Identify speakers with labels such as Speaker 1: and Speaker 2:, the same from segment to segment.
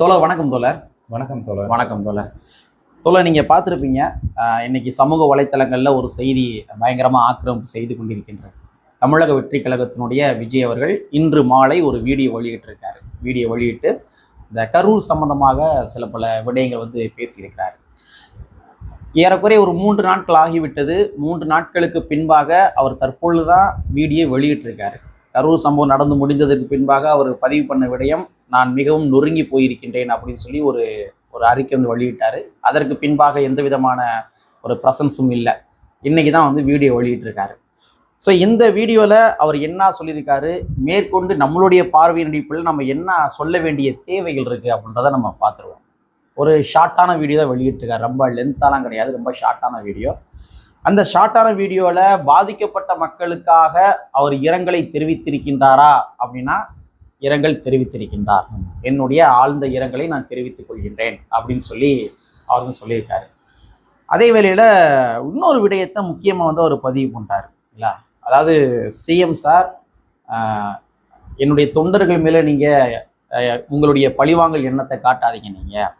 Speaker 1: தோழர் வணக்கம் தோழர்.
Speaker 2: வணக்கம் தோழர்.
Speaker 1: வணக்கம் தோழர். தோழர் நீங்கள் பார்த்துருப்பீங்க இன்னைக்கு சமூக வலைத்தளங்களில் ஒரு செய்தி பயங்கரமாக ஆக்கிரமிப்பு செய்து கொண்டிருக்கின்றது. தமிழக வெற்றி கழகத்தினுடைய விஜய் அவர்கள் இன்று மாலை ஒரு வீடியோ வெளியிட்டிருக்காரு. வீடியோ வெளியிட்டு இந்த கரூர் சம்பந்தமாக சில பல விடயங்கள் வந்து பேசியிருக்கிறார். ஏறக்குறைய ஒரு மூன்று நாட்கள் ஆகிவிட்டது. மூன்று நாட்களுக்கு பின்பாக அவர் தற்பொழுது தான் வீடியோ வெளியிட்டிருக்காரு. கரூர் சம்பவம் நடந்து முடிந்ததற்கு பின்பாக அவர் பதிவு பண்ண விடயம் நான் மிகவும் நொறுங்கி போயிருக்கின்றேன் அப்படின்னு சொல்லி ஒரு ஒரு அறிக்கை வந்து வெளியிட்டார். அதற்கு பின்பாக எந்த விதமான ஒரு ப்ரசன்ஸும் இல்லை. இன்றைக்கி தான் வந்து வீடியோ வெளியிட்டிருக்காரு. ஸோ இந்த வீடியோவில் அவர் என்ன சொல்லியிருக்காரு? மேற்கொண்டு நம்மளுடைய பார்வையின் நடிப்பில் நம்ம என்ன சொல்ல வேண்டிய தேவைகள் இருக்குது அப்படின்றத நம்ம பார்த்துருவோம். ஒரு ஷார்ட்டான வீடியோ தான் வெளியிட்டிருக்காரு. ரொம்ப லென்த்தாலாம் கிடையாது. ரொம்ப ஷார்ட்டான வீடியோ. அந்த ஷார்ட்டான வீடியோவில் பாதிக்கப்பட்ட மக்களுக்காக அவர் இரங்கலை தெரிவித்திருக்கின்றாரா அப்படின்னா இரங்கல் தெரிவித்திருக்கின்றார். என்னுடைய ஆழ்ந்த இரங்கலை நான் தெரிவித்துக் கொள்கின்றேன் அப்படின்னு சொல்லி அவர் வந்து சொல்லியிருக்காரு. அதே வேளையில் இன்னொரு விடயத்தை முக்கியமாக வந்து அவர் பதிவு பண்ணிட்டார் இல்லை அதாவது சிஎம் சார் என்னுடைய தொண்டர்கள் மேலே நீங்கள் உங்களுடைய பழிவாங்கல் எண்ணத்தை காட்டாதீங்க நீங்கள்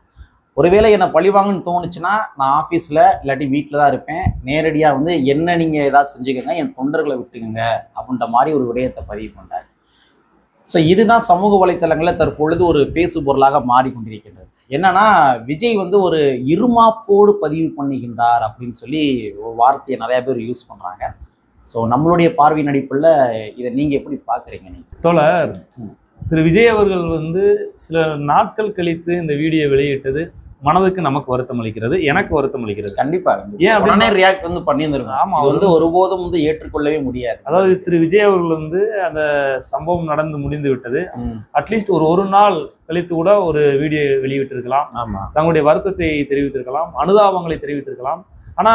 Speaker 1: ஒருவேளை என்னை பழிவாங்கன்னு தோணுச்சுன்னா நான் ஆஃபீஸில் இல்லாட்டி வீட்டில் தான் இருப்பேன். நேரடியாக வந்து என்ன நீங்கள் ஏதாவது செஞ்சுக்கோங்க என் தொண்டர்களை விட்டுக்குங்க அப்படின்ற மாதிரி ஒரு விடயத்தை பதிவு பண்ணார் ஸோ இதுதான் சமூக வலைத்தளங்களில் தற்பொழுது ஒரு பேசு பொருளாக மாறிக்கொண்டிருக்கின்றது. என்னன்னா விஜய் வந்து ஒரு இருமாப்போடு பதிவு பண்ணுகின்றார் அப்படின்னு சொல்லி ஒரு வார்த்தையை நிறைய பேர் யூஸ் பண்ணுறாங்க ஸோ நம்மளுடைய பார்வை நடிப்பில் இதை நீங்கள் எப்படி பார்க்குறீங்க நீங்கள்
Speaker 2: தோழர். திரு விஜய் அவர்கள் வந்து சில நாட்கள் கழித்து இந்த வீடியோ வெளியிட்டது. மனதுக்கு நமக்கு வருத்தம் அளிக்கிறது எனக்கு வருத்தம் அளிக்கிறது.
Speaker 1: கண்டிப்பா.
Speaker 2: ஏன் அப்படின்னா-
Speaker 1: ரியாக்ட் வந்து பண்ணியிருந்திருக்கும்
Speaker 2: ஆமா,
Speaker 1: வந்து ஒருபோதும் வந்து ஏற்றுக்கொள்ளவே முடியாது.
Speaker 2: அதாவது திரு விஜய் அவர்கள் வந்து அந்த சம்பவம் நடந்து முடிந்து விட்டது. அட்லீஸ்ட் ஒரு ஒரு நாள் கழித்து கூட ஒரு வீடியோ வெளியிட்டிருக்கலாம். தங்களுடைய வருத்தத்தை தெரிவித்திருக்கலாம் அனுதாபங்களை தெரிவித்திருக்கலாம். ஆனா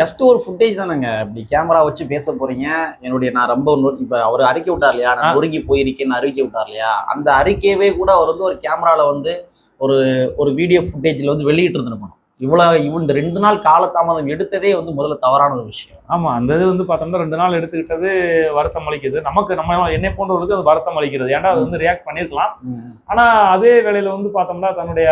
Speaker 1: ஜஸ்ட் ஒரு ஃபுட்டேஜ் தானேங்க. இப்படி கேமரா வச்சு பேச போறீங்க. என்னுடைய நான் ரொம்ப இப்ப அவர் அறிக்கை விட்டார் இல்லையா? நான். நொறுங்கி போயிருக்கேன்னு அறிக்கை விட்டார் இல்லையா? அந்த அறிக்கையவே கூட அவர் வந்து ஒரு கேமரால வந்து ஒரு ஒரு வீடியோ ஃபுட்டேஜ்ல வந்து வெளியிட்டு இருந்திருக்கணும் இவ்வளவு இவ்வளவு இந்த ரெண்டு நாள் காலதாமதம் எடுத்ததே வந்து முதல்ல தவறான ஒரு விஷயம்.
Speaker 2: ஆமா அந்த இது வந்து பார்த்தோம்னா ரெண்டு நாள் எடுத்துக்கிட்டது வருத்தம் அளிக்குது. நமக்கு நம்ம என்னை போன்றவர்களுக்கு அது வருத்தம் அளிக்கிறது. ஏன்டா அது வந்து ரியாக்ட் பண்ணியிருக்கலாம்.
Speaker 1: ம்,
Speaker 2: ஆனா அதே வேளையில வந்து பார்த்தோம்னா தன்னுடைய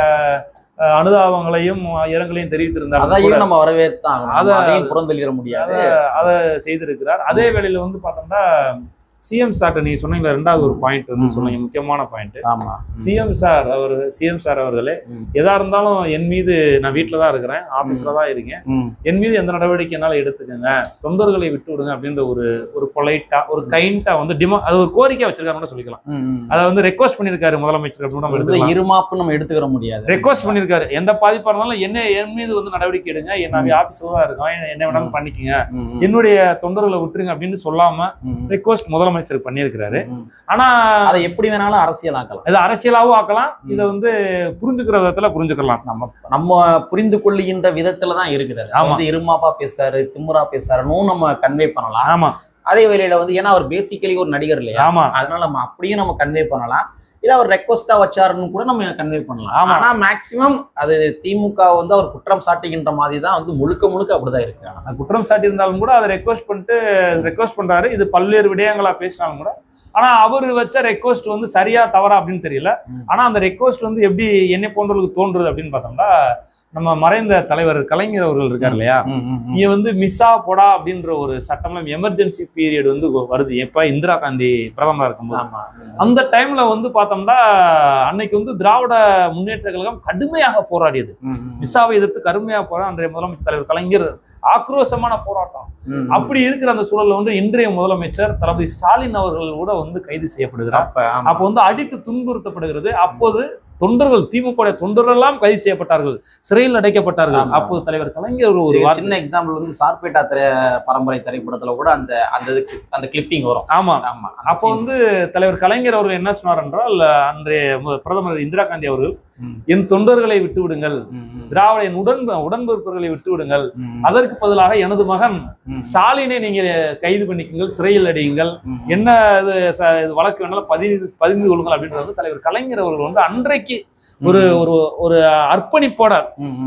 Speaker 2: அனுதாபங்களையும் இரங்கலையும் தெரிவித்திருந்தார்.
Speaker 1: அதையும் நம்ம வரவேற்தான்
Speaker 2: அத-
Speaker 1: அதையும் புறந்தள்ளிட முடியாது.
Speaker 2: அதை செய்திருக்கிறார். அதே வேளையில வந்து பார்த்தோம்னா சிஎம் சார்ட்ட நீங்க சொன்னீங்களா ரெண்டாவது ஒரு பாயிண்ட் வந்து. சொன்னீங்க முக்கியமான பாயிண்ட்
Speaker 1: ஆமா.
Speaker 2: சிஎம் சார் அவர் சிஎம் சார் அவர்களே. எதா இருந்தாலும் என் மீது நான் வீட்டில் தான் இருக்கிறேன் ஆபீஸ்ல தான் இருக்கேன். என் மீது எந்த நடவடிக்கைனாலும் எடுத்துக்கோங்க. தொண்டர்களை விட்டு விடுங்க அப்படின்ற ஒரு ஒரு பொலைட்டா ஒரு கைண்டா வந்து டிமா அது ஒரு கோரிக்கை வச்சிருக்காருன்னு சொல்லிக்கலாம். அதை வந்து ரெக்வஸ்ட் பண்ணியிருக்காரு முதலமைச்சர் அப்படின்னு நம்ம
Speaker 1: இருமாப்பு நம்ம எடுத்துக்கிற முடியாது.
Speaker 2: ரெக்வஸ்ட் பண்ணியிருக்காரு. எந்த பாதிப்பா இருந்தாலும் என்ன என் மீது வந்து நடவடிக்கை எடுங்க. நான் ஆபீஸ்ல தான் இருக்கோம் என்ன- வேணாலும் பண்ணிக்கங்க. என்னுடைய தொண்டர்களை விட்டுருங்க அப்படின்னு சொல்லாம
Speaker 1: ம், ம்.
Speaker 2: முதலமைச்சர் பண்ணியிருக்கிறாரு. ஆனா
Speaker 1: அதை எப்படி வேணாலும் அரசியலாக்கலாம்.
Speaker 2: இது அரசியலாவும் ஆக்கலாம். இதை வந்து புரிஞ்சுக்கிற விதத்துல புரிஞ்சுக்கலாம்.
Speaker 1: நம்ம நம்ம புரிந்து கொள்ளுகின்ற விதத்துல தான் இருக்குது. இருமாப்பா பேசுறாரு திமுறா பேசுறாருன்னு நம்ம கன்வே பண்ணலாம்.
Speaker 2: ஆமா.
Speaker 1: அதே வேளையில வந்து ஏன்னா அவர் பேசிக்கலி ஒரு நடிகர் இல்லையா?
Speaker 2: ஆமா.
Speaker 1: அதனால நம்ம அப்படியும் நம்ம கன்வே பண்ணலாம். இல்ல அவர் ரெக்வஸ்டா வச்சாருன்னு கூட நம்ம கன்வே பண்ணலாம். ஆனா மேக்சிமம் அது திமுக வந்து அவர் குற்றம் சாட்டுகின்ற மாதிரி தான் வந்து முழுக்க முழுக்க அப்படிதான் இருக்கு.
Speaker 2: குற்றம் சாட்டி இருந்தாலும் கூட அதை ரெக்வஸ்ட் பண்ணிட்டு ரெக்வஸ்ட் பண்றாரு. இது பல்வேறு விடயங்களா பேசினாலும் கூட. ஆனா அவர் வச்ச ரெக்வஸ்ட் வந்து சரியா தவறா அப்படின்னு தெரியல. ஆனா அந்த ரெக்வஸ்ட் வந்து எப்படி என்னை போன்றவர்களுக்கு தோன்றுது அப்படின்னு பார்த்தோம்னா நம்ம மறைந்த தலைவர் கலைஞர் அவர்கள் இருக்கார் இல்லையா. இங்க வந்து மிஸ்ஸா போடா அப்படின்ற ஒரு சட்டம்லாம் எமர்ஜென்சி பீரியட் வந்து வருது. எப்ப? இந்திரா காந்தி பிரதமரா இருக்கும்போது. அந்த டைம்ல வந்து பார்த்தோம்னா அன்னைக்கு வந்து திராவிட முன்னேற்ற கழகம் கடுமையாக போராடியது. மிஸ்ஸாவை எதிர்த்து கடுமையாக போராட அன்றைய முதலமைச்சர் தலைவர் கலைஞர் ஆக்ரோஷமான போராட்டம். அப்படி இருக்கிற அந்த சூழல்ல வந்து இன்றைய முதலமைச்சர் தளபதி ஸ்டாலின் அவர்கள் கூட வந்து கைது செய்யப்படுகிறார்.
Speaker 1: அப்போ
Speaker 2: வந்து அடித்து துன்புறுத்தப்படுகிறது. அப்போது தொண்டர்கள் திமுக தொண்டர்கள் எல்லாம் கைது செய்யப்பட்டார்கள் சிறையில் அடைக்கப்பட்டார்கள். அப்போது தலைவர் கலைஞர் ஒரு
Speaker 1: சின்ன எக்ஸாம்பிள் வந்து சார்பேட்டா திரை பரம்பரை திரைப்படத்துல கூட அந்த அந்த அந்த கிளிப்பிங் வரும்
Speaker 2: ஆமா
Speaker 1: ஆமா
Speaker 2: அப்போ. வந்து தலைவர் கலைஞர் அவர்கள் என்ன சொன்னார் என்றால் அன்றைய பிரதமர் இந்திரா காந்தி அவர்கள் என் தொண்டர்களை விட்டு விடுங்கள்
Speaker 1: ம், ம்,
Speaker 2: திராவிட என் உடன் உடன்பிறப்புகளை விட்டு விடுங்கள்
Speaker 1: ம்,
Speaker 2: அதற்கு பதிலாக எனது மகன் ஸ்டாலினை நீங்க கைது பண்ணிக்குங்கள் சிறையில் அடியுங்கள். என்ன இது வழக்கு வேணாலும் பதிவு பதிந்து கொள்ளுங்கள் அப்படின்றது தலைவர் கலைஞர் அவர்கள் வந்து அன்றைக்கு ஒரு ஒரு ஒரு அர்ப்பணிப்போட.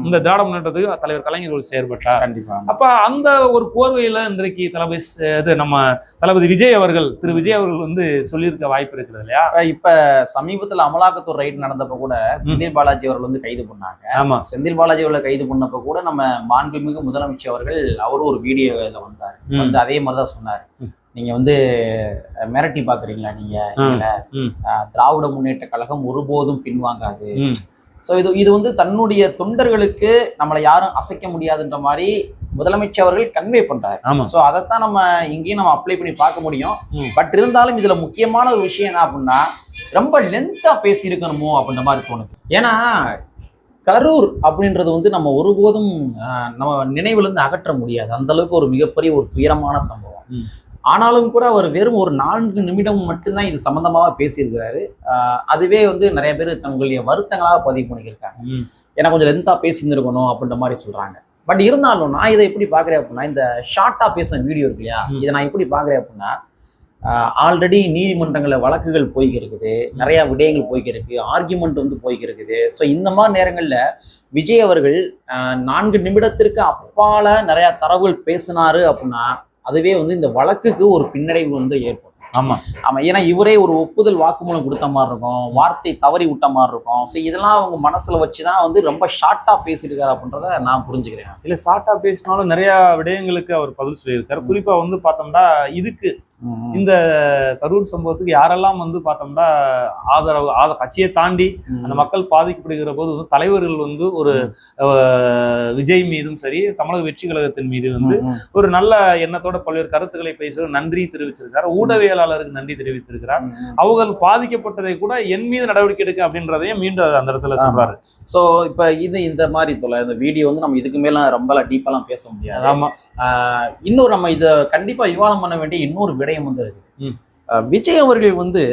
Speaker 2: இந்த திராவிட முன்னேற்றத்துக்கு தலைவர் கலைஞர்கள் செயற்பட்டார்.
Speaker 1: கண்டிப்பா.
Speaker 2: அப்ப அந்த ஒரு கோர்வையில இன்றைக்கு தளபதி இது நம்ம தளபதி விஜய் அவர்கள் திரு விஜய் அவர்கள் வந்து சொல்லியிருக்க வாய்ப்பு இருக்குது இல்லையா?
Speaker 1: இப்ப சமீபத்துல அமலாக்கத்துறை ரைடு நடந்தப்ப கூட செந்தில் பாலாஜி அவர்கள் வந்து கைது பண்ணாங்க.
Speaker 2: ஆமா.
Speaker 1: செந்தில் பாலாஜி அவர்களை கைது பண்ணப்ப கூட நம்ம மாண்புமிகு முதலமைச்சர் அவர்கள் அவரும் ஒரு வீடியோல வந்தார். வந்து அதே மாதிரிதான் சொன்னார். நீங்க வந்து மிரட்டி பாக்குறீங்களா நீங்க? திராவிட முன்னேற்ற கழகம் ஒருபோதும் பின்வாங்காது. ஸோ இது இது வந்து தன்னுடைய தொண்டர்களுக்கு நம்மளை யாரும் அசைக்க முடியாதுன்ற மாதிரி முதலமைச்சர் அவர்கள் கன்வே பண்றாரு. ஸோ அதைத்தான் நம்ம இங்கேயும் நம்ம அப்ளை பண்ணி பார்க்க முடியும். பட் இருந்தாலும் இதுல முக்கியமான ஒரு விஷயம் என்ன அப்படின்னா ரொம்ப லென்த்தா பேசியிருக்கணுமோ அப்படின்ற மாதிரி தோணுது. ஏன்னா கரூர் அப்படின்றது வந்து நம்ம ஒருபோதும் ஆஹ், நம்ம நினைவிலிருந்து அகற்ற முடியாது. அந்த அளவுக்கு ஒரு மிகப்பெரிய ஒரு துயரமான சம்பவம். ஆனாலும் கூட அவர் வெறும் ஒரு நான்கு நிமிடம் மட்டும்தான் இது சம்பந்தமாக பேசியிருக்கிறாரு. அதுவே வந்து நிறைய பேர் தங்களுடைய வருத்தங்களாக பதிவு பண்ணியிருக்காங்க. ஏன்னா கொஞ்சம் லென்த்தாக பேசியிருந்திருக்கணும் அப்படின்ற மாதிரி சொல்றாங்க. பட் இருந்தாலும் நான் இதை எப்படி பார்க்குறேன் அப்படின்னா இந்த ஷார்ட்டாக பேசின வீடியோ இருக்கு இல்லையா. இதை நான் எப்படி பார்க்குறேன் அப்படின்னா ஆல்ரெடி நீதிமன்றங்களில் வழக்குகள் போய்க்கு இருக்குது நிறைய விடயங்கள் போய்க்கு இருக்கு ஆர்கியூமெண்ட் வந்து போய்க்கு இருக்குது ஸோ இந்த மாதிரி நேரங்களில் விஜய் அவர்கள் நான்கு நிமிடத்திற்கு அப்பால நிறைய தரவுகள் பேசினாரு அப்படின்னா அதுவே வந்து இந்த வழக்குக்கு ஒரு பின்னடைவு வந்து ஏற்படும்.
Speaker 2: ஆமா.
Speaker 1: ஆமா ஏன்னா இவரே ஒரு ஒப்புதல் வாக்குமூலம் கொடுத்த மாதிரி இருக்கும் வார்த்தை தவறி விட்ட மாதிரி இருக்கும். ஸோ இதெல்லாம் அவங்க மனசுல வச்சுதான் வந்து ரொம்ப ஷார்ட்டா பேசியிருக்காரு அப்படின்றத நான் புரிஞ்சுக்கிறேன்.
Speaker 2: இல்ல ஷார்ட்டா பேசினாலும் நிறைய விடயங்களுக்கு அவர் பதில் சொல்லியிருக்காரு. குறிப்பா வந்து பார்த்தோம்னா இதுக்கு இந்த கரூர் சம்பவத்துக்கு யாரெல்லாம் வந்து பார்த்தோம்னா ஆதரவு ஆத கட்சியை தாண்டி. அந்த மக்கள் பாதிக்கப்படுகிற போது வந்து தலைவர்கள் வந்து ஒரு விஜய் மீதும் சரி தமிழக வெற்றி கழகத்தின் மீது வந்து. ஒரு நல்ல எண்ணத்தோட பல்வேறு கருத்துக்களை பேசி நன்றி தெரிவிச்சிருக்காரு. ஊடகவியலாளருக்கு நன்றி தெரிவித்திருக்கிறார். அவர்கள் பாதிக்கப்பட்டதை கூட என் மீது நடவடிக்கை எடுக்க அப்படின்றதையும் மீண்டும் அந்த இடத்துல சொல்றாரு.
Speaker 1: ஸோ இப்போ இது இந்த மாதிரி தொலை இந்த வீடியோ வந்து நம்ம இதுக்கு மேல ரொம்ப டீப்பாலாம் பேச முடியாது.
Speaker 2: ஆமா.
Speaker 1: ஆஹ் இன்னொரு நம்ம இதை கண்டிப்பா விவாதம் பண்ண வேண்டிய இன்னொரு விடயம் வந்து விஜய் அவர்கள் வந்து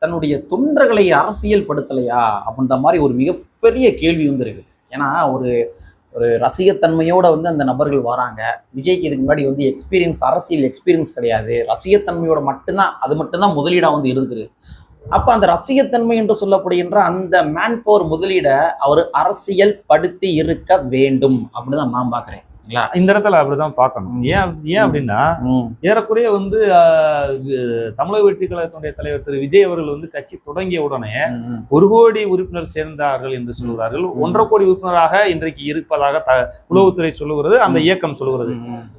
Speaker 1: தன்னுடைய தொண்டர்களை அரசியல் படுத்தலையா அப்படின்ற மாதிரி ஒரு மிகப்பெரிய கேள்வி வந்து இருக்குது. ஏன்னா ஒரு ஒரு ரசிகத்தன்மையோட வந்து அந்த நபர்கள் வராங்க. விஜய்க்கு இதுக்கு முன்னாடி வந்து எக்ஸ்பீரியன்ஸ் அரசியல் எக்ஸ்பீரியன்ஸ் கிடையாது. ரசிகத்தன்மையோட மட்டும்தான் அது மட்டும்தான் முதலீடா வந்து இருக்குது அப்ப அந்த ரசிகத்தன்மை என்று சொல்லப்படுகின்ற அந்த மேன் பவர் முதலீடை அவர் அரசியல் படுத்தி இருக்க வேண்டும் அப்படின்னு தான் நான் பாக்குறேன்.
Speaker 2: இந்த இடத்துல அப்படிதான் பார்க்கணும். ஏன் ஏன் அப்படின்னா ஏறக்குறைய வந்து தமிழக வெற்றி கழகத்தினுடைய தலைவர் திரு விஜய் அவர்கள் வந்து கட்சி தொடங்கிய உடனே. ஒரு கோடி உறுப்பினர் சேர்ந்தார்கள் என்று சொல்கிறார்கள். ஒன்றரை கோடி உறுப்பினராக இன்றைக்கு இருப்பதாக உளவுத்துறை சொல்லுகிறது அந்த. இயக்கம் சொல்லுகிறது.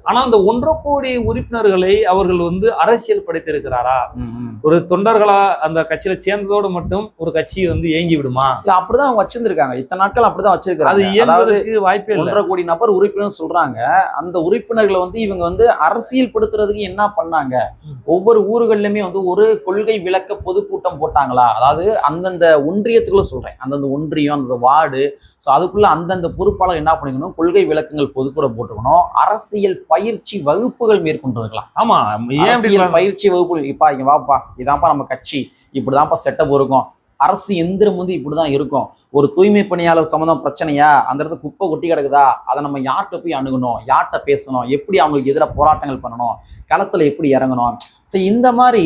Speaker 2: ஆனா அந்த ஒன்றரை கோடி உறுப்பினர்களை அவர்கள் வந்து அரசியல் படைத்திருக்கிறாரா. ஒரு தொண்டர்களா அந்த கட்சியில சேர்ந்ததோடு மட்டும் ஒரு கட்சி வந்து இயங்கி விடுமா?
Speaker 1: அப்படிதான் அவங்க வச்சிருந்திருக்காங்க. இத்தனை நாட்கள் அப்படிதான்
Speaker 2: அது
Speaker 1: வச்சிருக்காங்க அதாவது
Speaker 2: இயங்குவதற்கு வாய்ப்பே
Speaker 1: ஒன்றரை கோடி நபர் உறுப்பினர் சொல்றாங்க அந்த உறுப்பினர்களை வந்து இவங்க வந்து அரசியல் படுத்துறதுக்கு என்ன பண்ணாங்க. ஒவ்வொரு ஊர்கள்லயுமே வந்து ஒரு கொள்கை விளக்க பொதுக்கூட்டம் போட்டாங்களா? அதாவது அந்தந்த ஒன்றியத்துக்குள்ள சொல்றேன். அந்தந்த ஒன்றியம் அந்தந்த வார்டு ஸோ அதுக்குள்ள அந்தந்த பொறுப்பாளர் என்ன பண்ணிக்கணும்? கொள்கை விளக்கங்கள் பொதுக்கூடம் போட்டுக்கணும். அரசியல் பயிற்சி வகுப்புகள் மேற்கொண்டிருக்கலாம்.
Speaker 2: ஆமா
Speaker 1: அரசியல் பயிற்சி வகுப்பு இப்பா இங்க வாப்பா இதான்ப்பா நம்ம கட்சி இப்படிதான்ப்பா செட்டப் இருக்கும். அரசு எந்திரம் வந்து இப்படிதான் இருக்கும். ஒரு தூய்மை பணியாளர் சம்மந்தம் பிரச்சனையா? அந்த இடத்துல குப்பை கொட்டி கிடக்குதா? அதை நம்ம யார்கிட்ட போய் அணுகணும்? யார்கிட்ட பேசணும்? எப்படி அவங்களுக்கு எதிராக போராட்டங்கள் பண்ணணும்? களத்துல எப்படி இறங்கணும்? ஸோ இந்த மாதிரி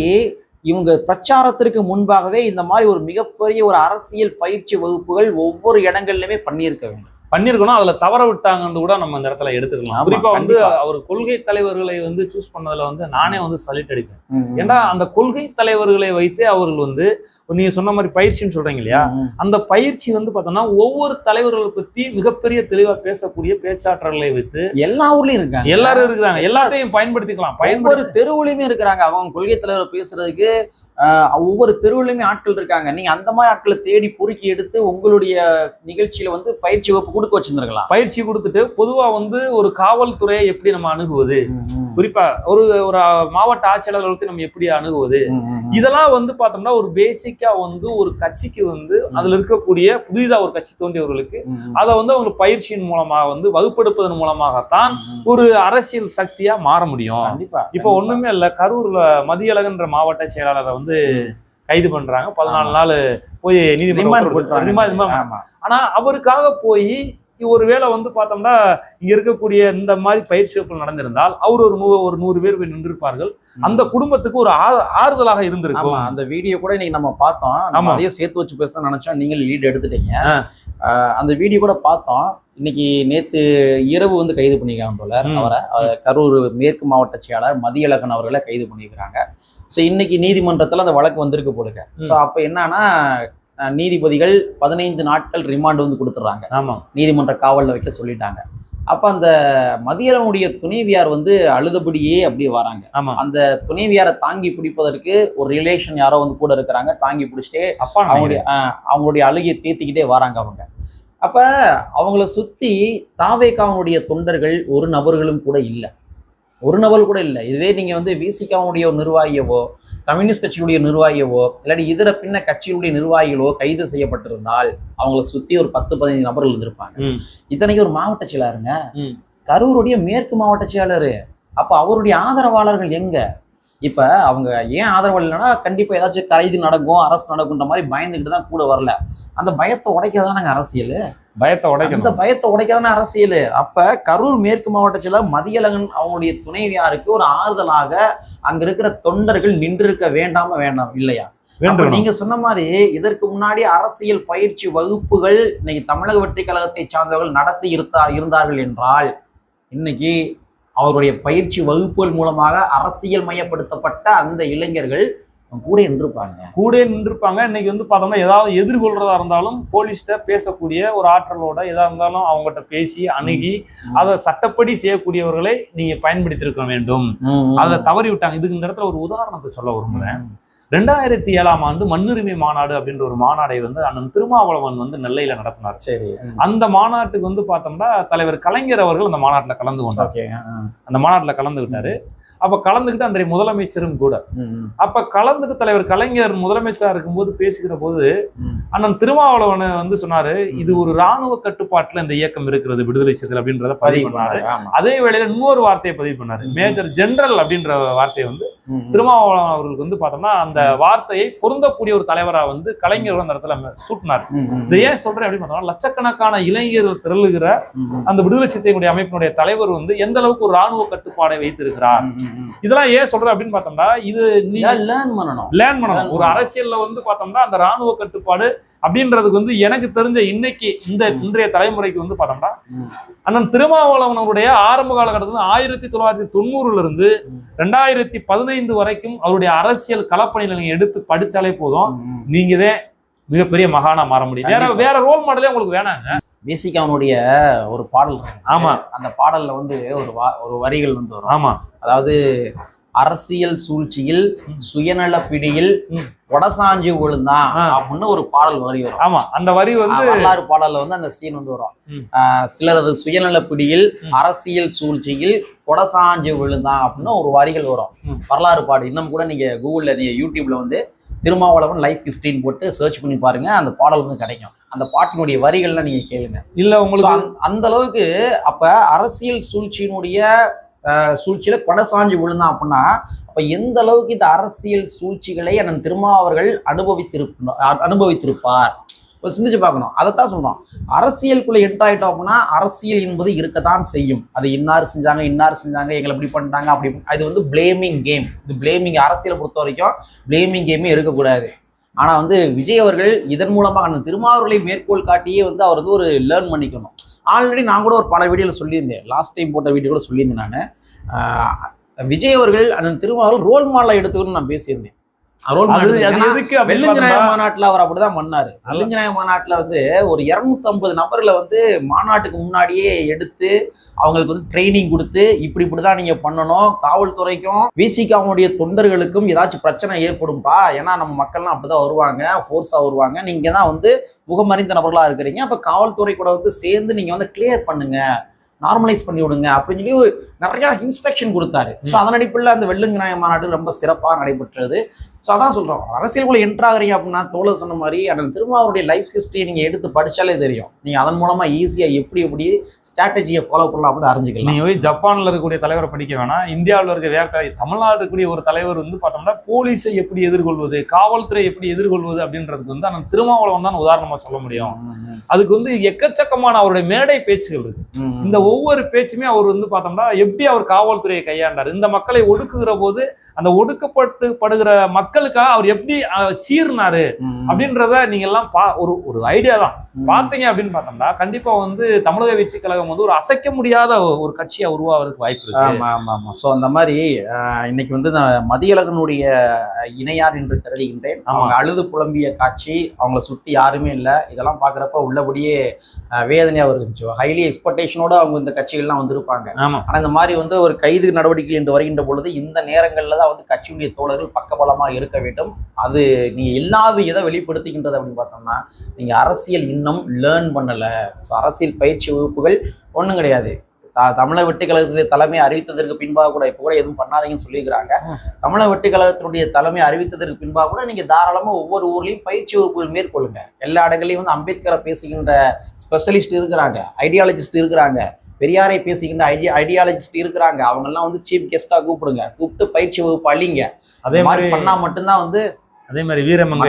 Speaker 1: இவங்க பிரச்சாரத்திற்கு முன்பாகவே இந்த மாதிரி ஒரு மிகப்பெரிய ஒரு அரசியல் பயிற்சி வகுப்புகள் ஒவ்வொரு இடங்கள்லயுமே பண்ணியிருக்க வேண்டும்.
Speaker 2: பண்ணிருக்கணும் அதுல தவற விட்டாங்கன்னு கூட நம்ம இந்த இடத்துல எடுத்துக்கலாம். குறிப்பா வந்து. அவர் கொள்கை தலைவர்களை வந்து சூஸ் பண்ணதுல வந்து நானே வந்து சலிட் அடிப்பேன். ஏன்னா அந்த கொள்கை தலைவர்களை வைத்து அவர்கள் வந்து நீங்க சொன்ன மாதிரி பயிற்சின்னு சொல்றீங்க இல்லையா. அந்த பயிற்சி வந்து பார்த்தோம்னா ஒவ்வொரு தலைவர்களை பத்தி மிகப்பெரிய தெளிவா பேசக்கூடிய பேச்சாற்றல்களை வைத்து
Speaker 1: எல்லா ஊர்லயும் இருக்காங்க.
Speaker 2: எல்லாரும் இருக்கிறாங்க. எல்லாத்தையும் பயன்படுத்திக்கலாம்.
Speaker 1: ஒவ்வொரு
Speaker 2: பயன்படுத்தி
Speaker 1: தெருவுலயுமே இருக்கிறாங்க. அவங்க கொள்கை தலைவர் பேசுறதுக்கு ஒவ்வொரு தெருவுலயுமே ஆட்கள் இருக்காங்க. நீங்க அந்த மாதிரி ஆட்களை தேடி பொறுக்கி எடுத்து உங்களுடைய நிகழ்ச்சியில வந்து பயிற்சி வகுப்பு கொடுக்க வச்சிருந்திருக்கலாம்.
Speaker 2: பயிற்சி கொடுத்துட்டு பொதுவா வந்து ஒரு காவல்துறையை எப்படி நம்ம அணுகுவது? குறிப்பா ஒரு ஒரு மாவட்ட ஆட்சியாளர்களுக்கு நம்ம எப்படி அணுகுவது? இதெல்லாம் வந்து பார்த்தோம்னா ஒரு பேசிக்கா வந்து ஒரு கட்சிக்கு வந்து அதுல இருக்கக்கூடிய புதிதா ஒரு கட்சி தோன்றியவர்களுக்கு அதை வந்து அவங்க பயிற்சியின் மூலமாக வந்து வகுப்பெடுப்பதன் மூலமாகத்தான் ஒரு அரசியல் சக்தியா மாற முடியும். இப்போ ஒண்ணுமே இல்ல கரூர்ல மதியழகன்ற மாவட்ட செயலாளரை வந்து கைது பண்றாங்க. பதினாலு நாள் போய் நீதிமன்றம் ஆனா அவருக்காக போய் ஒருவேளை வந்து பார்த்தோம்னா இங்க இருக்கக்கூடிய இந்த மாதிரி பயிற்சி நடந்திருந்தால் அவர் ஒரு நூ ஒரு நூறு பேர் போய் நின்றிருப்பார்கள். அந்த குடும்பத்துக்கு ஒரு ஆறுதலாக இருந்திருக்கும்.
Speaker 1: அந்த வீடியோ கூட இன்னைக்கு நம்ம பார்த்தோம். நம்ம
Speaker 2: ஆமா.
Speaker 1: அதையும் சேர்த்து வச்சு பேச நினைச்சோம். நீங்கள் லீட் எடுத்துட்டீங்க. அந்த வீடியோ கூட பார்த்தோம். இன்னைக்கு நேத்து இரவு வந்து கைது பண்ணிருக்காங்க போல. அவரை. கரூர் மேற்கு மாவட்ட செயலாளர் மதியழகன் அவர்களை கைது பண்ணியிருக்கிறாங்க. ஸோ இன்னைக்கு நீதிமன்றத்துல அந்த வழக்கு வந்திருக்கு போலுங்க. ஸோ அப்போ என்னன்னா நீதிபதிகள் பதினைந்து நாட்கள் ரிமாண்ட் வந்து கொடுத்துட்றாங்க.
Speaker 2: ஆமா.
Speaker 1: நீதிமன்ற காவலில் வைக்க சொல்லிட்டாங்க. அப்போ அந்த மதியழகனுடைய துணைவியார் வந்து அழுதபடியே அப்படியே வராங்க.
Speaker 2: ஆமா.
Speaker 1: அந்த துணைவியாரை தாங்கி பிடிப்பதற்கு ஒரு ரிலேஷன் யாரோ வந்து கூட இருக்கிறாங்க. தாங்கி பிடிச்சிட்டே
Speaker 2: அப்பா
Speaker 1: அவங்களுடைய அவங்களுடைய அழுகையை தேத்திக்கிட்டே வராங்க அவங்க. அப்ப அவங்கள சுத்தி தாவேக்காவுடைய தொண்டர்கள் ஒரு நபர்களும் கூட இல்லை. ஒரு நபர் கூட இல்லை. இதுவே நீங்க வந்து விசிகாவுடைய நிர்வாகியவோ கம்யூனிஸ்ட் கட்சியுடைய நிர்வாகியவோ இல்லாட்டி இதர பின்ன கட்சியுடைய நிர்வாகிகளோ கைது செய்யப்பட்டிருந்தால் அவங்கள சுத்தி ஒரு பத்து பதினைந்து நபர்கள் இருந்திருப்பாங்க. இத்தனைக்கு ஒரு மாவட்ட செயலாளருங்க.
Speaker 2: ம்.
Speaker 1: கரூருடைய மேற்கு மாவட்ட செயலாளர். அப்ப அவருடைய ஆதரவாளர்கள் எங்க? இப்ப அவங்க ஏன் ஆதரவு இல்லைன்னா கண்டிப்பா ஏதாச்சும் கைது நடக்கும் அரசு நடக்கும்ன்ற மாதிரி பயந்துக்கிட்டு தான் கூட வரல. அந்த பயத்தை உடைக்கதானங்க அரசியல்?
Speaker 2: பயத்தை
Speaker 1: அந்த
Speaker 2: உடைக்கணும்
Speaker 1: பயத்தை உடைக்கதானே அரசியல்? அப்ப கரூர் மேற்கு மாவட்டத்துல மதியழகன் அவங்களுடைய துணைவியாருக்கு ஒரு ஆறுதலாக அங்க இருக்கிற தொண்டர்கள் நின்றிருக்க வேண்டாம வேண்டாம் இல்லையா? நீங்க சொன்ன மாதிரி இதற்கு முன்னாடி அரசியல் பயிற்சி வகுப்புகள் இன்னைக்கு தமிழக வெற்றி கழகத்தை சார்ந்தவர்கள் நடத்தி இருந்தா இருந்தார்கள் என்றால் இன்னைக்கு அவருடைய பயிற்சி வகுப்புகள் மூலமாக அரசியல் மயப்படுத்தப்பட்ட அந்த இளைஞர்கள் கூட நின்றுப்பாங்க
Speaker 2: கூட நின்றுப்பாங்க இன்னைக்கு வந்து பார்த்தோம்னா ஏதாவது எதிர்கொள்றதா இருந்தாலும் போலீஸ்கிட்ட பேசக்கூடிய ஒரு ஆற்றலோட எதா இருந்தாலும் அவங்ககிட்ட பேசி அணுகி. அதை சட்டப்படி செய்யக்கூடியவர்களை நீங்க பயன்படுத்தியிருக்க வேண்டும். அதை தவறி விட்டாங்க இதுக்கு இந்த இடத்துல ஒரு உதாரணத்தை சொல்ல விரும்புறேன்.
Speaker 1: ம்.
Speaker 2: ரெண்டாயிரத்தி ஏழாம் ஆண்டு மண்ணுரிமை மாநாடு அப்படின்ற ஒரு மாநாடை வந்து அண்ணன் திருமாவளவன் வந்து நெல்லையில நடத்தினார்.
Speaker 1: சரி.
Speaker 2: அந்த மாநாட்டுக்கு வந்து பார்த்தோம்னா தலைவர் கலைஞர் அவர்கள் அந்த மாநாட்டுல கலந்து கொண்டார். அந்த மாநாட்டுல கலந்துகிட்டாரு அப்ப கலந்துக்கிட்டு அன்றைய முதலமைச்சரும் கூட. அப்ப கலந்துட்டு தலைவர் கலைஞர் முதலமைச்சரா இருக்கும்போது பேசுகிற போது அண்ணன் திருமாவளவன் வந்து சொன்னாரு இது ஒரு ராணுவ கட்டுப்பாட்டுல இந்த இயக்கம் இருக்கிறது விடுதலை சிறுத்தைகள் அப்படின்றத பதிவு பண்ணாரு. அதே வேளையில இன்னொரு வார்த்தையை பதிவு பண்ணாரு. மேஜர் ஜெனரல் அப்படின்ற வார்த்தையை வந்து. திருமாவளவன் அவர்களுக்கு வந்து பார்த்தோம்னா அந்த வார்த்தையை பொருந்தக்கூடிய ஒரு தலைவரா வந்து கலைஞர் அந்த இடத்துல சூட்டினார். இதை ஏன் சொல்றேன் அப்படின்னு பார்த்தோம்னா லட்சக்கணக்கான இளைஞர்கள் திரளுகிற. அந்த விடுதலை சிறுத்தைகளுடைய அமைப்பினுடைய தலைவர் வந்து எந்த அளவுக்கு ஒரு ராணுவ கட்டுப்பாடை வைத்திருக்கிறார். இதெல்லாம் ஏன் சொல்றேன் அப்படின்னு பார்த்தோம்னா இது
Speaker 1: பண்ணணும்.
Speaker 2: லேர்ன் பண்ணணும். ஒரு அரசியல்ல வந்து பார்த்தோம்னா அந்த ராணுவ கட்டுப்பாடு அப்படின்றதுக்கு வந்து எனக்கு தெரிஞ்ச இன்னைக்கு இந்த. இன்றைய தலைமுறைக்கு வந்து பார்த்தோம்னா அண்ணன் திருமாவளவனுடைய ஆரம்ப காலகட்டத்தில் ஆயிரத்தி தொள்ளாயிரத்தி தொண்ணூறுல இருந்து.
Speaker 1: ரெண்டாயிரத்தி
Speaker 2: பதினைந்து வரைக்கும் அவருடைய அரசியல் கலப்பணியில நீங்க எடுத்து படிச்சாலே போதும். நீங்க தான் மிகப்பெரிய மகானா மாற முடியும் வேற. வேற ரோல் மாடலே உங்களுக்கு வேணாங்க
Speaker 1: பேசிக் அவனுடைய ஒரு பாடல்.
Speaker 2: ஆமா.
Speaker 1: அந்த பாடல்ல வந்து ஒரு ஒரு வரிகள் வந்து வரும்
Speaker 2: ஆமா
Speaker 1: அதாவது அரசியல் சூழ்ச்சியில். சுயநல பிடியில். கொடசாஞ்சி விழுந்தான். அப்படின்னு ஒரு பாடல் வரி வரும்
Speaker 2: ஆமா அந்த வரி வந்து
Speaker 1: வரலாறு பாடல்ல வந்து அந்த சீன் வந்து வரும் சிலரது சுயநல பிடியில். அரசியல் சூழ்ச்சியில் கொடசாஞ்சி விழுந்தான் அப்படின்னு ஒரு வரிகள் வரும். வரலாறு பாடு இன்னும் கூட நீங்க கூகுள்ல நீங்க யூடியூப்ல வந்து திருமாவளவன் லைஃப் ஹிஸ்டரின்னு போட்டு சர்ச் பண்ணி பாருங்க அந்த பாடல் வந்து கிடைக்கும் அந்த பாட்டினுடைய வரிகள்லாம் நீங்க கேளுங்க
Speaker 2: இல்ல உங்களுக்கு
Speaker 1: அந்த- அளவுக்கு அப்ப அரசியல் சூழ்ச்சியினுடைய சூழ்ச்சியில கொடை சாஞ்சு விழுந்தான் அப்படின்னா அப்ப எந்த அளவுக்கு இந்த அரசியல் சூழ்ச்சிகளை அண்ணன் திருமாவர்கள் அனுபவித்திருப்ப அனுபவித்திருப்பார்? இப்போ சிந்திச்சு பார்க்கணும். அதைத்தான் சொல்றோம். அரசியலுக்குள்ள என்ட் அப்படின்னா அரசியல் என்பது இருக்கத்தான் செய்யும். அது இன்னார் செஞ்சாங்க இன்னார் செஞ்சாங்க எங்களை இப்படி பண்ணிட்டாங்க அப்படி இது அது வந்து பிளேமிங் கேம் இது பிளேமிங் அரசியலை பொறுத்த வரைக்கும் பிளேமிங் கேமே இருக்கக்கூடாது. ஆனா வந்து விஜய் அவர்கள் இதன் மூலமாக அந்த திருமாவர்களை மேற்கோள் காட்டியே வந்து அவர் வந்து ஒரு லேர்ன் பண்ணிக்கணும். ஆல்ரெடி நான் கூட ஒரு பல வீடியோவில் சொல்லியிருந்தேன். லாஸ்ட் டைம் போட்ட வீடியோ கூட சொல்லியிருந்தேன் நான். விஜய் அவர்கள் அந்த திருமாவர்கள் ரோல் மாடலை எடுத்துக்கணும்னு நான் பேசியிருந்தேன். வெள்ளிஞ்சநாய மாநாட்டுல அவர் அப்படிதான் பண்ணாரு. வெள்ளிஞ்சநாய மாநாட்டுல வந்து ஒரு 250 நபர்களை வந்து மாநாட்டுக்கு முன்னாடியே எடுத்து அவங்களுக்கு வந்து ட்ரைனிங் கொடுத்து இப்படி இப்படிதான் நீங்க பண்ணணும். காவல்துறைக்கும் விசிகாவுடைய தொண்டர்களுக்கும் ஏதாச்சும் பிரச்சனை ஏற்படும்பா? ஏன்னா நம்ம மக்கள்லாம் அப்படிதான் வருவாங்க. ஃபோர்ஸா வருவாங்க. நீங்க தான் வந்து முகமறிந்த நபர்களா இருக்கிறீங்க. அப்ப காவல்துறை கூட வந்து சேர்ந்து நீங்க வந்து கிளியர் பண்ணுங்க. நார்மலைஸ் பண்ணி விடுங்க அப்படின்னு சொல்லி நிறைய இன்ஸ்ட்ரக்ஷன் கொடுத்தாரு. ஸோ அதன் அடிப்படையில் அந்த வெள்ளுங்க நாய மாநாடு ரொம்ப சிறப்பாக நடைபெற்றது. ஸோ அதான் சொல்கிறோம் அரசியலுக்குள்ள என்ட்ராகிறீங்க அப்படின்னா தோழர் சொன்ன மாதிரி அண்ணன் திருமாவருடைய லைஃப் ஹிஸ்டரியை நீங்கள் எடுத்து படிச்சாலே தெரியும். நீங்கள் அதன் மூலமாக ஈஸியாக எப்படி எப்படி ஸ்ட்ராட்டஜியை ஃபாலோ பண்ணலாம் அப்படின்னு அறிஞ்சுக்கலாம்.
Speaker 2: நீங்க போய் ஜப்பான்ல இருக்கக்கூடிய தலைவரை படிக்க வேணாம். இந்தியாவில் இருக்க வேற தமிழ்நாடு இருக்கக்கூடிய ஒரு தலைவர் வந்து பார்த்தோம்னா போலீஸை எப்படி எதிர்கொள்வது காவல்துறை எப்படி எதிர்கொள்வது அப்படின்றதுக்கு வந்து அந்த திருமாவளவன் தான் உதாரணமா சொல்ல முடியும். அதுக்கு வந்து எக்கச்சக்கமான அவருடைய மேடை பேச்சுகள் இருக்கு. இந்த ஒவ்வொரு பேச்சுமே அவர் வந்து பார்த்தோம்னா எப்படி அவர் காவல்துறையை கையாண்டார்? இந்த மக்களை ஒடுக்குகிற போது அந்த ஒடுக்கப்பட்டு படுகிற மக்களுக்காக அவர் எப்படி சீர்னாரு? அப்படின்றத நீங்க எல்லாம் ஒரு ஒரு ஐடியா தான். பாத்தீங்க அப்படின்னு பார்த்தோம்னா கண்டிப்பா வந்து தமிழக வெற்றி கழகம் வந்து ஒரு அசைக்க முடியாத ஒரு கட்சியா உருவாகிறதுக்கு வாய்ப்பு இருக்கு.
Speaker 1: ஆமா ஆமா ஆமா. ஸோ அந்த மாதிரி இன்னைக்கு வந்து மதியழகனுடைய இணையார் என்று கருதுகின்றேன். அவங்க அழுது புலம்பிய காட்சி அவங்கள சுத்தி யாருமே இல்லை. இதெல்லாம் பார்க்குறப்ப உள்ளபடியே ஆஹ், வேதனையா இருந்துச்சு ஹைலி எக்ஸ்பெக்டேஷனோட அவங்க இந்த கட்சிகள்லாம் வந்திருப்பாங்க.
Speaker 2: ஆமா.
Speaker 1: ஆனா இந்த மாதிரி வந்து ஒரு கைது நடவடிக்கை என்று வருகின்ற பொழுது இந்த நேரங்கள்ல தான் வந்து கட்சியுடைய தோழர்கள் பக்கபலமா இருக்க வேண்டும். அது நீங்க இல்லாத எதை வெளிப்படுத்துகின்றது அப்படின்னு பார்த்தோம்னா நீங்க அரசியல் இன்னும் லேர்ன் பண்ணல. ஸோ அரசியல் பயிற்சி வகுப்புகள் ஒண்ணும் கிடையாது. தமிழக வெற்றி கழகத்துடைய தலைமை அறிவித்ததற்கு பின்பாக கூட இப்போ கூட எதுவும் பண்ணாதீங்கன்னு சொல்லியிருக்கிறாங்க. தமிழக வெற்றி கழகத்தினுடைய தலைமை அறிவித்ததற்கு பின்பாக கூட நீங்க தாராளமா ஒவ்வொரு ஊர்லயும் பயிற்சி வகுப்புகள் மேற்கொள்ளுங்க. எல்லா இடங்களையும் வந்து அம்பேத்கரை பேசுகின்ற ஸ்பெஷலிஸ்ட் இருக்கிறாங்க ஐடியாலஜிஸ்ட் இருக்கிறாங்க. பெரியாரை பேசுகின்ற ஐடியா ஐடியாலஜிஸ்ட் இருக்கிறாங்க. அவங்கெல்லாம் வந்து சீஃப் கெஸ்டா கூப்பிடுங்க. கூப்பிட்டு பயிற்சி வகுப்பு அழிங்க.
Speaker 2: அதே
Speaker 1: மாதிரி பண்ணா மட்டும்தான் வந்து
Speaker 2: அதே மாதிரி வீரமங்கை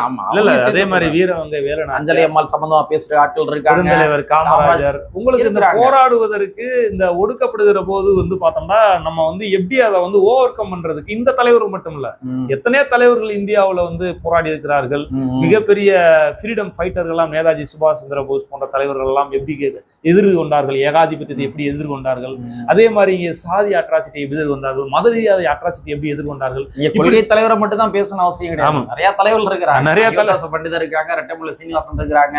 Speaker 1: அவங்களையும்
Speaker 2: அதே மாதிரி. வீரமங்கை வீரனாச்சி
Speaker 1: அஞ்சலி அம்மாள் சம்பந்தமா பேசுற ஆட்கள் இருக்காங்க.
Speaker 2: பெருந்தலைவர் காமராஜர். உங்களுக்கு இந்த. போராடுவதற்கு இந்த ஒடுக்கப்படுகிற போது வந்து பார்த்தோம்னா நம்ம வந்து எப்படி அதை வந்து ஓவர் கம் பண்றதுக்கு இந்த தலைவர் மட்டும் இல்ல. எத்தனையோ தலைவர்கள் இந்தியாவுல வந்து போராடி இருக்கிறார்கள். மிகப்பெரிய ஃப்ரீடம் ஃபைட்டர்கள்லாம் நேதாஜி சுபாஷ் சந்திர போஸ் போன்ற தலைவர்கள் எல்லாம் எப்படி எதிர்கொண்டார்கள் ஏகாதிபத்தியத்தை எப்படி எதிர்கொண்டார்கள். அதே மாதிரி இங்க சாதி அட்ராசிட்டி எப்படி எதிர்கொண்டார்கள்? மத ரீதியாக அட்ராசிட்டி எப்படி எதிர்கொண்டார்கள்?
Speaker 1: கொள்கை தலைவரை மட்டும் தான் பேசணும் அவசியம் கிடையாது. நிறைய தலைவர்கள் இருக்கிறாங்க.
Speaker 2: நிறைய தலை-
Speaker 1: யோகாச பண்டிதர் இருக்காங்க ரெட்டமுல்ல சீனிவாசன் இருக்கிறாங்க.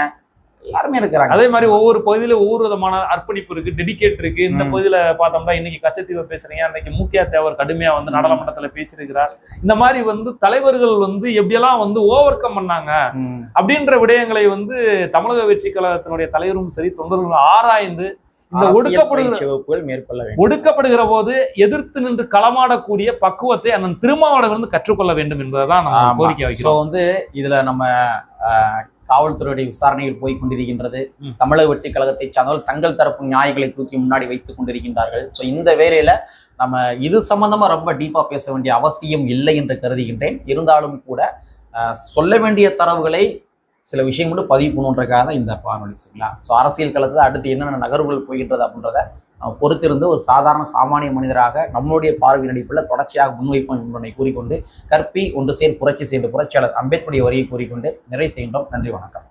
Speaker 1: எல்லாருமே இருக்கிறாங்க
Speaker 2: அதே மாதிரி ஒவ்வொரு பகுதியில ஒவ்வொரு விதமான அர்ப்பணிப்பு இருக்கு டெடிகேட் இருக்கு இந்த. பகுதியில பார்த்தோம்னா இன்னைக்கு கச்சத்தீவை பேசுறீங்க அன்னைக்கு மூக்கியா தேவர் கடுமையா வந்து. நாடாளுமன்றத்துல பேசியிருக்கிறார் இந்த மாதிரி வந்து தலைவர்கள் வந்து எப்படியெல்லாம் வந்து ஓவர் கம் பண்ணாங்க. அப்படின்ற விடயங்களை வந்து தமிழக வெற்றி கழகத்தினுடைய தலைவரும் சரி தொண்டர்களும் ஆராய்ந்து இந்த ஒடுக்கப்படுகிற
Speaker 1: மேற்கொள்ள
Speaker 2: ஒடுக்கப்படுகிற போது எதிர்த்து நின்று களமாடக்கூடிய பக்குவத்தை அண்ணன் திருமாவளவன் கற்றுக்கொள்ள வேண்டும் என்பதுதான் நம்ம
Speaker 1: ஆமா.
Speaker 2: கோரிக்கை வைக்கிறோம்
Speaker 1: வந்து இதுல நம்ம காவல்துறையுடைய விசாரணைகள் போய் கொண்டிருக்கின்றது. தமிழக வெற்றி கழகத்தை சார்ந்தவர்கள் தங்கள் தரப்பு நியாயங்களை தூக்கி முன்னாடி வைத்துக் கொண்டிருக்கின்றார்கள். ஸோ இந்த வேலையில நம்ம இது சம்பந்தமா ரொம்ப டீப்பா பேச வேண்டிய அவசியம் இல்லை என்று கருதுகின்றேன். இருந்தாலும் கூட சொல்ல வேண்டிய தரவுகளை சில விஷயம் மட்டும் பதிவு பண்ணுன்றக்காக தான் இந்த வானொலி சரிங்களா ஸோ அரசியல் களத்தில் அடுத்து என்னென்ன நகர்வுகள் போகின்றது அப்படின்றத நம்ம பொறுத்திருந்து ஒரு சாதாரண சாமானிய மனிதராக நம்மளுடைய பார்வையின் அடிப்பில் தொடர்ச்சியாக முன்வைப்போம் என்பதை கூறிக்கொண்டு கற்பி ஒன்று சேர் புரட்சி செய்த புரட்சியாளர் அம்பேத்கருடைய வரியை கூறிக்கொண்டு நிறைவு செய்கின்றோம். நன்றி வணக்கம்.